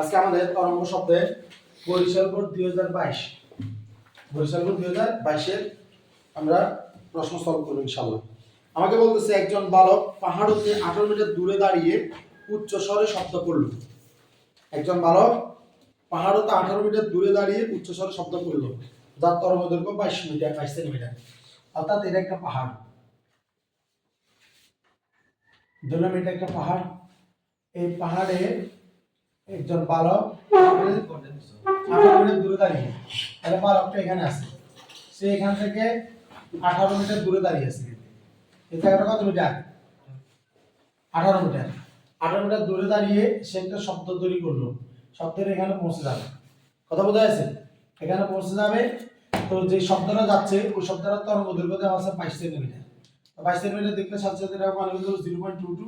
আজকে আমাদের শব্দে বরিশাল বোর্ড 2022 বরিশাল বোর্ড 2022 এর আমরা আমাকে বলতেছে, একজন বালক পাহাড় হতে 18 মিটার দূরে দাঁড়িয়ে উচ্চ স্বরে শব্দ করল। একজন বালক পাহাড় হতে 18 মিটার দূরে দাঁড়িয়ে উচ্চ স্বরে শব্দ করল, যার তরঙ্গ দৈর্ঘ্য 22 মিটার 22 সেন্টিমিটার অর্থাৎ এটা একটা পাহাড়। ধরলাম এটা একটা পাহাড়। এই পাহাড়ে একজন বালক আঠারো মিটার দূরে দাঁড়িয়ে তাহলে বালকটা এখানে আছে। সে এখান থেকে আঠারো মিটার দূরে দাঁড়িয়ে আছে। এই জায়গাটা কত মিটার? আঠারো মিটার। আঠারো মিটার দূরে দাঁড়িয়ে সে একটা শব্দ তৈরি করল। শব্দের এখানে পৌঁছে যাবে। কথা বোঝা যাচ্ছে এখানে পৌঁছে যাবে। তো যে শব্দটা যাচ্ছে, ওই শব্দটা তরঙ্গ দৈর্ঘ্য দেওয়া আছে বাইশ সেন্টিমিটার। বাইশ সেন্টিমিটার দেখলে সাথে সাথে এটা মানে কিন্তু zero point two two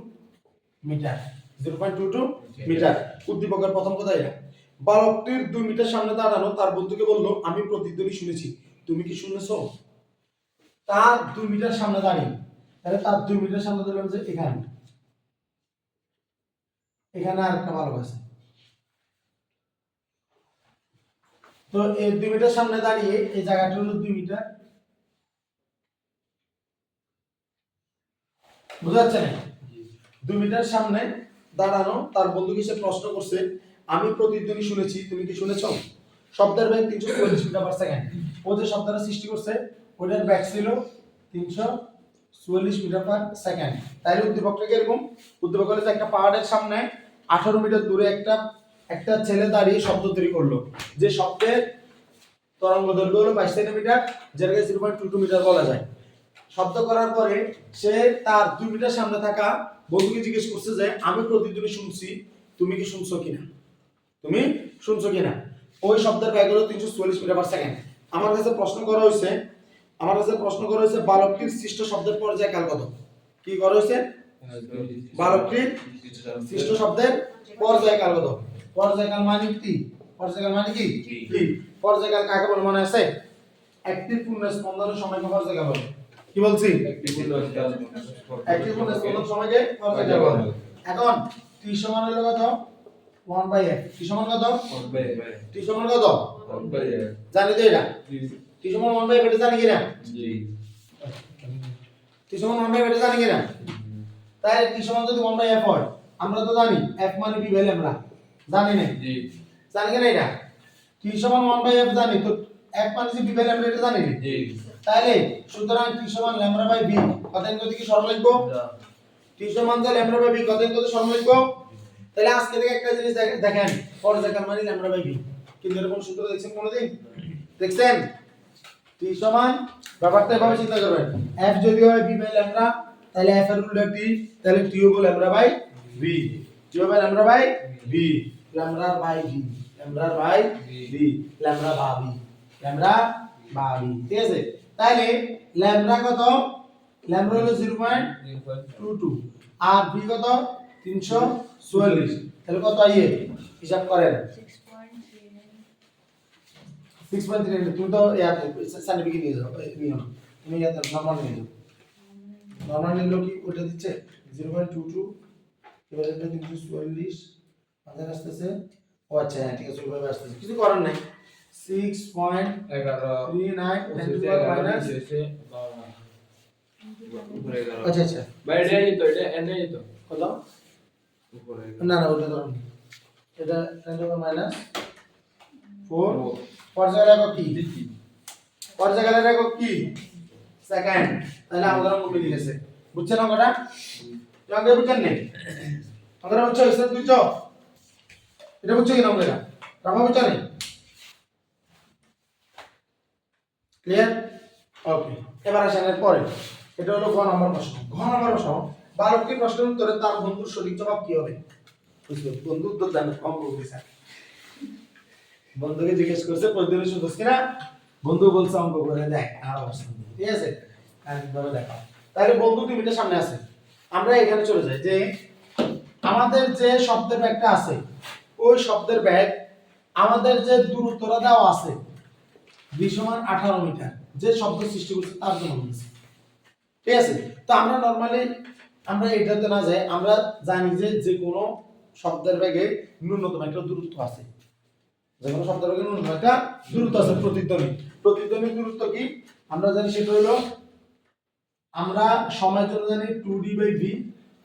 metre zero point two two metre উদ্দীপকের প্রথম কথা এটা। বালকটির দুই মিটার সামনে দাঁড়ানো, তার বন্ধুকে বলল, আমি প্রতিধ্বনি শুনেছি। তুমি কি শুনেছো? তার দুই মিটার সামনে দাঁড়িয়ে, তাহলে তার দুই মিটার সামনে ধরলাম যে এখানে। এখানে আর একটা বালক আছে। তো এই দুই মিটার সামনে দাঁড়িয়ে, এই জায়গাটা হলো দুই মিটার বুঝা যাচ্ছে না? দুই মিটার সামনে দাঁড়ানো, তার বন্ধুকে সে প্রশ্ন করছে, আমি প্রতিধ্বনি শুনেছি, তুমি কি শুনেছো? শব্দের ব্যাগ তিনশো চল্লিশ মিটার পার সেকেন্ড ও যে শব্দটা সৃষ্টি করছে ওটার ব্যাগ ছিল তিনশো চুয়াল্লিশ মিটার পার সেকেন্ড তাইলে উদ্দীপকটা কীরকম? উদ্দীপক যে একটা পাহাড়ের সামনে আঠারো মিটার দূরে একটা একটা ছেলে দাঁড়িয়ে শব্দ তৈরি করল। যে শব্দের তরঙ্গ দৈর্ঘ্য হলো বাইশ সেন্টিমিটার, যেটাকে zero point two two metre বলা যায়। শব্দ করার পরে সে তার দুই মিটার সামনে থাকা বন্ধুকে জিজ্ঞেস করছে যে আমি প্রতিদিনই শুনছি তুমি কি শুনছো কিনা? তুমি শুনছো কিনা? ওই শব্দের ব্যাগ হলো তিনশো চল্লিশ মিটার পার সেকেন্ড আমার কাছে প্রশ্ন করা হয়েছে আমার কাছে প্রশ্ন করা হয়েছে বালকটির সৃষ্ট শব্দের পর্যায়কাল কত? কি করা হয়েছে? বালকটির সৃষ্ট শব্দের পর্যায়কাল কত? পর্যায়কাল মানে কি? পর্যায়কাল মানে? কি? পর্যায়কাল কাকে বলে মনে আছে? একটি পূর্ণ স্পন্দনের সময়কে পর্যায়কাল বলে? কি বলছি? এখন টি সমান হলো কত? 1 বাই f টি সমান কত? টি সমান কত? জানি তো এটা। টি সমান 1 বাই f এটা জানি কিনা? টি সমান 1 বাই f এটা জানি কিনা? তাই টি সমান যদি 1 বাই f হয় আমরা তো জানি f মানে b বাই ল্যামডা জানি না জানি কিনা এটা? টি সমান 1 বাই f জানি তো f মানে b বাই ল্যামডা এটা জানি না তাহলে সুতরাং টি সমান ল্যামডা বাই b কত এর কি সরল লিখব? টি সমান যে ল্যামডা বাই b কত এর কত সরল লিখব? তাহলে আজকে থেকে একটা জিনিস দেখেন দেখেন পর্যায়কাল মানে ল্যামডা বাই b কিন্তু এরকম সূত্র দেখছেন কোনোদিন? দেখছেন? টি সমান ব্যাপারটা এভাবে চিন্তা করবেন। f যদি হয় b বাই ল্যামডা তাহলে f এর উল্টো টি তাহলে টি হবে ল্যামডা বাই b টি হবে lambda by b lambda by b lambda by B lambda বা b ল্যামডা বা b ঠিক আছে? তাহলে ল্যামডা কত? ল্যামডা হলো 0.22 আর b কত? 344 তাহলে কত আইয়ে হিসাব করেন। 6.3 তুমি তো সার্টিফিকেট নিয়ে যাও নিও না। তুমি নরমাল নিয়ে যাও। নরমাল নিলো কি ওটা দিচ্ছে? 0.22 এবার এটা 344 মাঝে আসতেছে। ও আচ্ছা হ্যাঁ ঠিক আছে, ওইভাবে আসতেছে। কিছু করার নাই। 6.39 10 to the power minus আচ্ছা আচ্ছা কত না না ওটা ধরুন এটা 10 to the minus 4 পর্যায়ের একক কি পর্যায়কালের একক কি সেকেন্ড তাহলে আমাদের মিলে গেছে। বুঝছেন অঙ্কটা? অঙ্ক বুঝছেন নেই অঙ্কটা বুঝছ বুঝছ এটা বুঝছ কিনা অঙ্কটা? রাফা বুঝছ নেই ক্লিয়ার ওকে এবার আসেন পরে। এটা হলো ঘ নম্বর প্রশ্ন। ঘ নম্বর প্রশ্ন বালকটি প্রশ্নের উত্তরে তার বন্ধুর সঠিক জবাব কি হবে? বুঝলো? বন্ধু উত্তর জানে কম বলতে স্যার বন্ধুকে জিজ্ঞেস করছে, প্রতিদিন শুনছিস কিনা বন্ধু বলছে, অঙ্ক করে দেখ, আর অবস্থা ঠিক আছে? একভাবে দেখো তাহলে বন্ধু মিনিটের সামনে আছে। আমরা এখানে চলে যাই যে, আমাদের যে শব্দের ব্যাগটা আছে, ওই শব্দের ব্যাগ আমাদের যে দূরত্বটা দেওয়া আছে বি সমান আঠারো মিটার। যে শব্দ সৃষ্টি করছে তার জন্য বলছি। ঠিক আছে? তো আমরা নর্মালি আমরা এটাতে না যাই, আমরা জানি যে যে কোনো শব্দের ব্যাগে ন্যূনতম একটা দূরত্ব আছে। যে কোনো শব্দের ব্যাগে ন্যূনতম একটা দূরত্ব আছে প্রতিধ্বনি। প্রতিধ্বনির দূরত্ব কি? আমরা জানি সেটা হলো আমরা সময়ের জন্য জানি টু ডি বাই ভি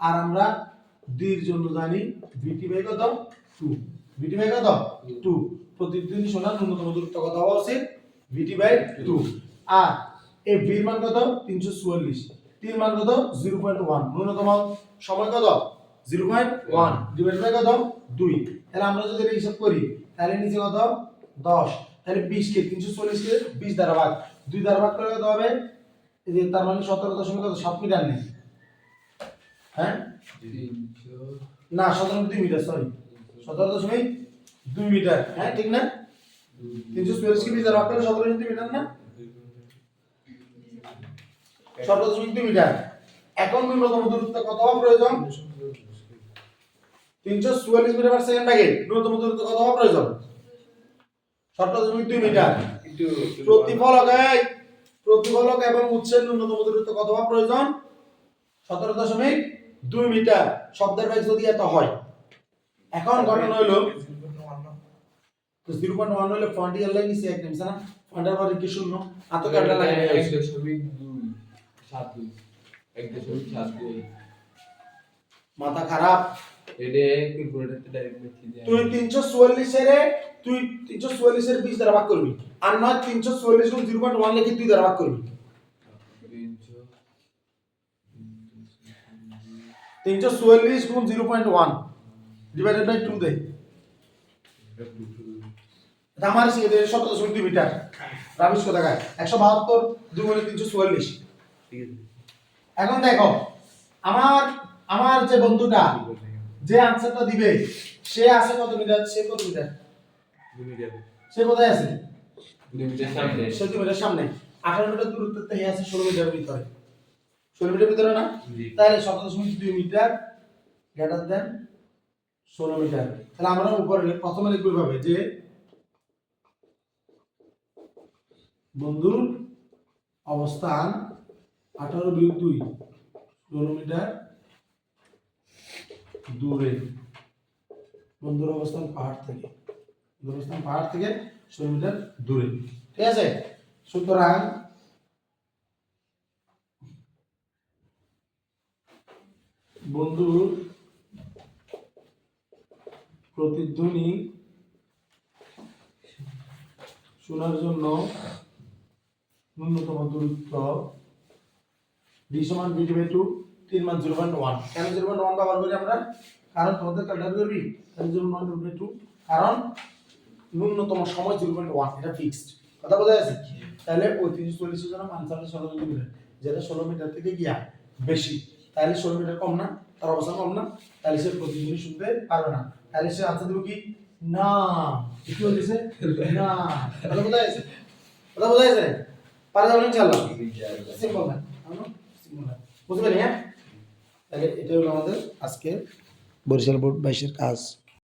আর আমরা ডির জন্য জানি ভিটি বাই কত? টু ভিটি বাই কত? টু প্রতিধ্বনি শোনার ন্যূনতম দূরত্ব কত হওয়া উচিত? ভিটি বাই টু আর এই ভির মান কত? তিনশো চুয়াল্লিশ। টির মান কত? জিরো পয়েন্ট ওয়ান ন্যূনতম সময় কত? Zero point one divide by কত? দুই। তাহলে আমরা যদি এটা হিসাব করি তাহলে নিচে কত? দশ। তাহলে বিশ কে তিনশো চল্লিশ কে বিশ দ্বারা ভাগ। দুই দ্বারা ভাগ করে কত হবে? এই যে তার মানে সতেরো দশমিক কত? সাত মিটার নেই। হ্যাঁ? না সতেরো দুই মিটার সরি সতেরো দশমিক দুই মিটার। হ্যাঁ ঠিক না? তিনশো চুয়াল্লিশ কে ভাগ করলে সতেরো দুই মিটার না? সতেরো দশমিক দুই মিটার এখন ন্যূনতম দূরত্ব কত হওয়া প্রয়োজন? তিনশো চুয়াল্লিশ মিটার পার সেকেন্ড আগে ন্যূনতম দূরত্ব কত হওয়া প্রয়োজন? সতেরো দশমিক দুই মিটার। প্রতিফলক প্রতিফলক এবং উৎসের ন্যূনতম দূরত্ব কত হওয়া প্রয়োজন? সতেরো দশমিক দুই মিটার। শব্দের বেগ যদি এত হয়। এখন ঘটনা হইল জিরো পয়েন্ট ওয়ান হলে ফ্রন্টিয়ার লাইন নিচে এক নিমিষে না? ফ্রন্টার পরে কি শূন্য? এত কাটা লাগে এক দশমিক দুই সাত দুই এক দশমিক সাত দুই। মাথা খারাপ। এটা ক্যালকুলেটরতে ডাইরেক্ট লিখে দেয় তুই তিনশো চুয়াল্লিশের তুই তিনশো চুয়াল্লিশের বিশ দ্বারা ভাগ করবি। আর নয় তিনশো চুয়াল্লিশ গুণ জিরো পয়েন্ট ওয়ান লিখে দুই দ্বারা ভাগ করবি। গুণ ডিভাইডেড বাই টু দে। আমার শিখে দেয় সতেরো দশমিক দুই মিটার। রাবিশ কোথা গায়? একশো বাহাত্তর দুই গুণে তিনশো চুয়াল্লিশ। এখন দেখো আমার আমার যে বন্ধুটা যে আনসারটা দিবে সে আছে কত মিটার? সে কত মিটার? সে কোথায় আছে? মিটার সে দুই মিটার সামনে। আঠারো মিটার দূরত্বে হে আছে ষোলো মিটারের ভিতরে। ষোলো মিটার ভিতরে না? তাহলে সতেরো দশমিক দুই মিটার গ্রেটার দেন ষোলো মিটার। তাহলে আমরা উপরে প্রথমে লিখব ভাবে যে বন্ধুর অবস্থান আঠারো বিয়োগ দুই, ষোলো মিটার দূরে। বন্ধুর অবস্থান পাহাড় থেকে। বন্ধুর অবস্থান পাহাড় থেকে ষোলো মিটার দূরে। ঠিক আছে? সুতরাং বন্ধুর প্রতিধ্বনি শোনার জন্য ন্যূনতম দূরত্ব ডি সমান বি বাই টু তিন মান জিরো পয়েন্ট ওয়ান কেন জিরো পয়েন্ট ওয়ান ব্যবহার করি আমরা? কারণ তোমাদের ক্যালকুলেট করবি zero point one by two কারণ ন্যূনতম সময় জিরো পয়েন্ট ওয়ান এটা ফিক্সড কথা বোঝা যাচ্ছে? তাহলে ওই তিনশো চল্লিশের জন্য ষোলো মিটার যেটা ষোলো মিটার থেকে গিয়া বেশি, তাহলে ষোলো মিটার কম না, তার অবস্থান কম না, তাহলে সে প্রতিদিনই শুনতে পারবে না। তাহলে সে আনসার দেবে কি? না। কি বলতেছে? না। কথা বোঝা যাচ্ছে? কথা বোঝা যাচ্ছে? পারা যাবে না ইনশাআল্লাহ। সিম্পল না সিম্পল না বুঝতে পারি হ্যাঁ? তাহলে এটা হলো আমাদের আজকের বরিশাল বোর্ড বাইশের কাজ।